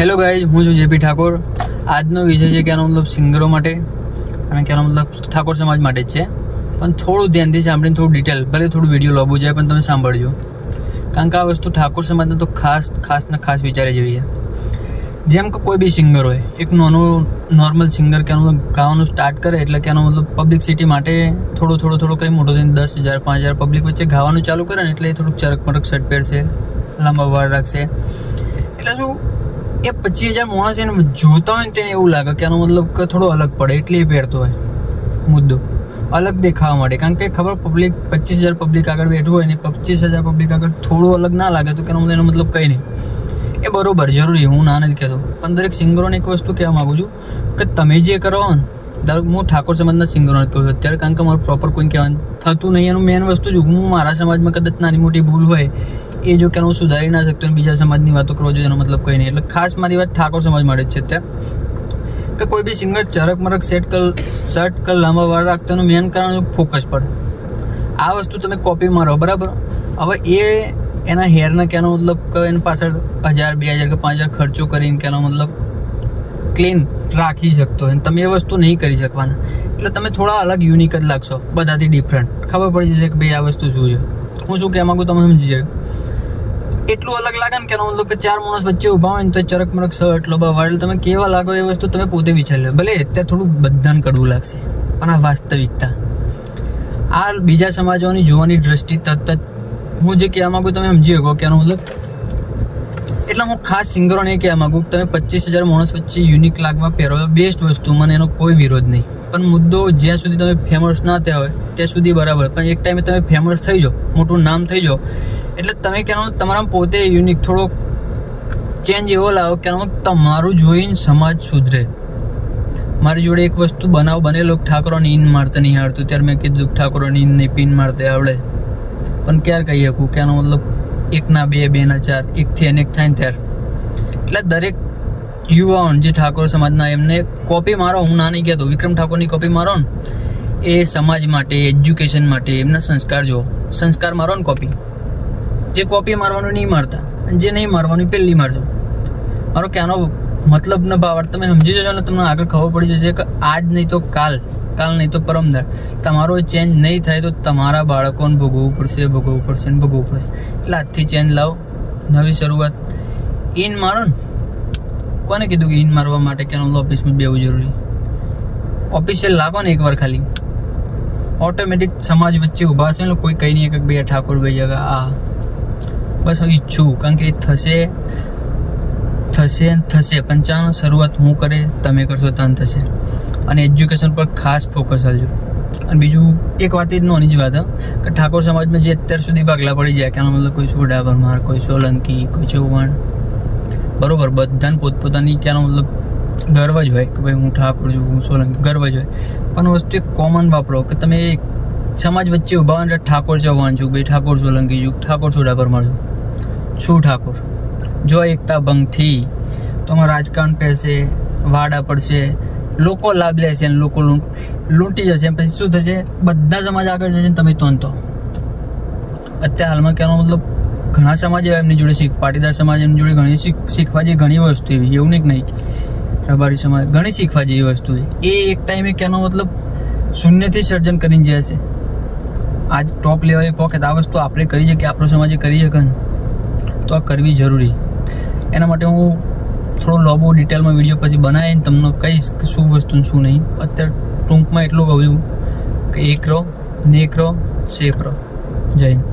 Hello guys હું છું JP Thakor. આજનો વિષય છે કે આનો મતલબ સિંગરો માટે અને કે આનો મતલબ ઠાકોર સમાજ માટે જ છે. પણ થોડું ધ્યાનથી સાંભળીને થોડું ડિટેલ ભલે થોડું વીડિયો લોબુ જાય, પણ તમે સાંભળજો. કારણ કે આ વસ્તુ ઠાકોર સમાજને તો ખાસ ખાસ ને ખાસ વિચારે જેવી છે. જેમ કે કોઈ બી સિંગર હોય, એક નાનો નોર્મલ સિંગર કે આનું ગાવાનું સ્ટાર્ટ કરે એટલે કે આનો મતલબ પબ્લિસિટી માટે થોડો થોડો થોડો કંઈ મોટો થઈને દસ હજાર, પાંચ હજાર પબ્લિક વચ્ચે ગાવાનું ચાલુ કરે ને એટલે એ થોડુંક ચરક મરક શર્ટ પહેરશે, લાંબા વાળ રાખશે. એટલે શું એ પચીસ હજાર માણસ એને જોતા હોય ને તેને એવું લાગે કે આનો મતલબ કે થોડો અલગ પડે, એટલે એ પહેરતો હોય. મુદ્દો. અલગ દેખાવા માટે કારણ કે ખબર પબ્લિક પચીસ હજાર પબ્લિક આગળ બેઠું હોય ને, પચીસ હજાર પબ્લિક આગળ થોડું અલગ ના લાગે, તો એનો એનો મતલબ કંઈ નહીં. એ બરોબર, જરૂરી, હું ના નથી કહેતો. પણ દરેક સિંગરોને એક વસ્તુ કહેવા માગું છું કે તમે જે કરો ને ધારો હું ઠાકોર સમાજના સિંગરોને કહું છું, અત્યારે કારણ કે મારું પ્રોપર કોઈ કહેવાનું થતું નહીં, એનું મેન વસ્તુ જ હું મારા સમાજમાં કદાચ નાની મોટી ભૂલ હોય, એ જો કે હું સુધારી ના શકતો બીજા સમાજની વાતો કરવા જોઈએ એનો મતલબ કંઈ નહીં. એટલે ખાસ મારી વાત ઠાકોર સમાજ માટે જ છે અત્યારે. કે કોઈ બી સિંગર ચરક મરક સેટ કર, શર્ટ કર, લાંબા વાળ રાખતો એનું મેન કારણ ફોકસ પડે આ વસ્તુ તમે કોપી મારો, બરાબર? હવે એ એના હેરના કેનો મતલબ કે એની પાછળ હજાર, બે હજાર કે પાંચ હજાર ખર્ચો કરીને કેનો મતલબ ક્લીન રાખી શકતો અને તમે એ વસ્તુ નહીં કરી શકવાના. એટલે તમે થોડા અલગ યુનિક જ લાગશો, બધાથી ડિફરન્ટ ખબર પડી જશે કે ભાઈ આ વસ્તુ શું છે. હું શું કહેવા માગું તમે સમજી શકો એટલું અલગ લાગે ને કે મતલબ કે ચાર માણસ વચ્ચે ઊભા હોય ને તો ચરક મરક શર્ટ લોબા વાળ તમે કેવા લાગો એ વસ્તુ તમે પોતે વિચારી લો. ભલે અત્યારે થોડું બધાને કડવું લાગશે, પણ આ વાસ્તવિકતા. આ બીજા સમાજોની જોવાની દ્રષ્ટિ તરત જ હું જે કહેવા માગું તમે સમજી શકો કે મતલબ એટલે હું ખાસ સિંગરોને નહીં કહેવા માગું તમે પચીસ હજાર માણસ વચ્ચે યુનિક લાગવા પહેરો બેસ્ટ વસ્તુ, મને એનો કોઈ વિરોધ નહીં. પણ મુદ્દો જ્યાં સુધી તમે ફેમસ ના થયા હોય, ત્યાં સુધી બરાબર. પણ એક ટાઈમે તમે ફેમસ થઈ જાઓ, મોટું નામ થઈ જાઓ. એટલે તમે કહેવાનો તમારા પોતે યુનિક થોડો ચેન્જ એવો લાવો કે તમારું જોઈને સમાજ સુધરે. મારી જોડે એક વસ્તુ બનાવ બનેલો, ઠાકોરોની ઈન મારતા નહીં હારતું. ત્યારે મેં કીધું, ઠાકોરોને ઈન નહીં પીન મારતે આવડે. પણ ક્યારે કહી શકું કે આનો મતલબ એકના બે બે ના ચાર, એકથી અનેક થાય ને ત્યારે. એટલે દરેક યુવાન જે ઠાકોર સમાજના એમને કોપી મારો, હું ના નહીં કહેતો વિક્રમ ઠાકોરની કોપી મારો ને, એ સમાજ માટે એજ્યુકેશન માટે, એમના સંસ્કાર જો, સંસ્કાર મારો ને કોપી જે કોપી મારવાનું નહીં મારતા જે નહીં મારવાનું પહેલી મારજો. મારો કહેવાનો મતલબ ન ભાવ. તમે સમજી જશો ને તમને આગળ ખબર પડી જશે કે આજ નહીં તો કાલ કાલ નહીં તો પરમદાર. તમારો ચેન્જ નહીં થાય તો તમારા બાળકોને ભોગવવું પડશે ભોગવવું પડશે ને ભોગવવું પડશે. એટલે આજથી ચેન્જ લાવો. નવી શરૂઆત. ઇન મારો ને. કોને કીધું કે ઇન મારવા માટે કે ઓફિસમાં બેવું જરૂરી? ઓફિસિયલ લાગો ને એકવાર ખાલી. ઓટોમેટિક સમાજ વચ્ચે ઊભા છે ને કોઈ કહી નહીં કે ભાઈ આ ઠાકોર ભાઈ જગા, આ. બસ હું ઈચ્છું, કારણ કે એ થશે. થશે થશે. પંચાણું શરૂઆત હું કરે, તમે કરશો, તન થશે. અને એજ્યુકેશન પર ખાસ ફોકસ હાલજો અને બીજું એક વાત એ જ નોની જ વાત કે ઠાકોર સમાજમાં જે અત્યાર સુધી ભાગલા પડી જાય, કે મતલબ કોઈ સોડા પરમાર, કોઈ સોલંકી, કોઈ ચૌહાણ. બરોબર, બધાને પોતપોતાની ક્યાંનો મતલબ ગર્વ જ હોય, કે ભાઈ હું ઠાકોર છું, હું સોલંકી, ગર્વ જ હોય. પણ વસ્તુ એક કોમન વાપરો, કે તમે એક સમાજ વચ્ચે ઊભા ઠાકોર ચૌહાણ છું, ભાઈ ઠાકોર સોલંકી છું, ઠાકોર સોડા પરમાર છું. છું ઠાકોર? જો એકતા ભંગ થઈ તો રાજકારણ પહેશે વાડા પડશે, લોકો લાભ લેશે અને લોકો લૂંટી જશે. પછી શું થશે? બધા સમાજ આગળ જશે તમે તો અત્યારે હાલમાં કહેવાનો મતલબ ઘણા સમાજ એવા એમની જોડે શીખ, પાટીદાર સમાજ એમની જોડે ઘણી શીખ, શીખવા જેવી ઘણી વસ્તુ એવી એવું નહીં નહીં. રબારી સમાજ ઘણી શીખવા જેવી વસ્તુ એ એક ટાઈમે કહેવાનો મતલબ શૂન્યથી સર્જન કરીને જે હશે. આજ ટોપ લેવલે પોકેટ આ વસ્તુ આપણે કરી શકીએ, આપણો સમાજે કરી શકે તો આ કરવી જરૂરી. એના માટે હું થોડો લોબો ડિટેલમાં વીડિયો પછી બનાવીને તમને કહીશ કે શું વસ્તુ શું નહીં. અત્યારે ટૂંકમાં એટલું કહું કે એક રહો નેક રહો સેફ રહો જય હિન્દ.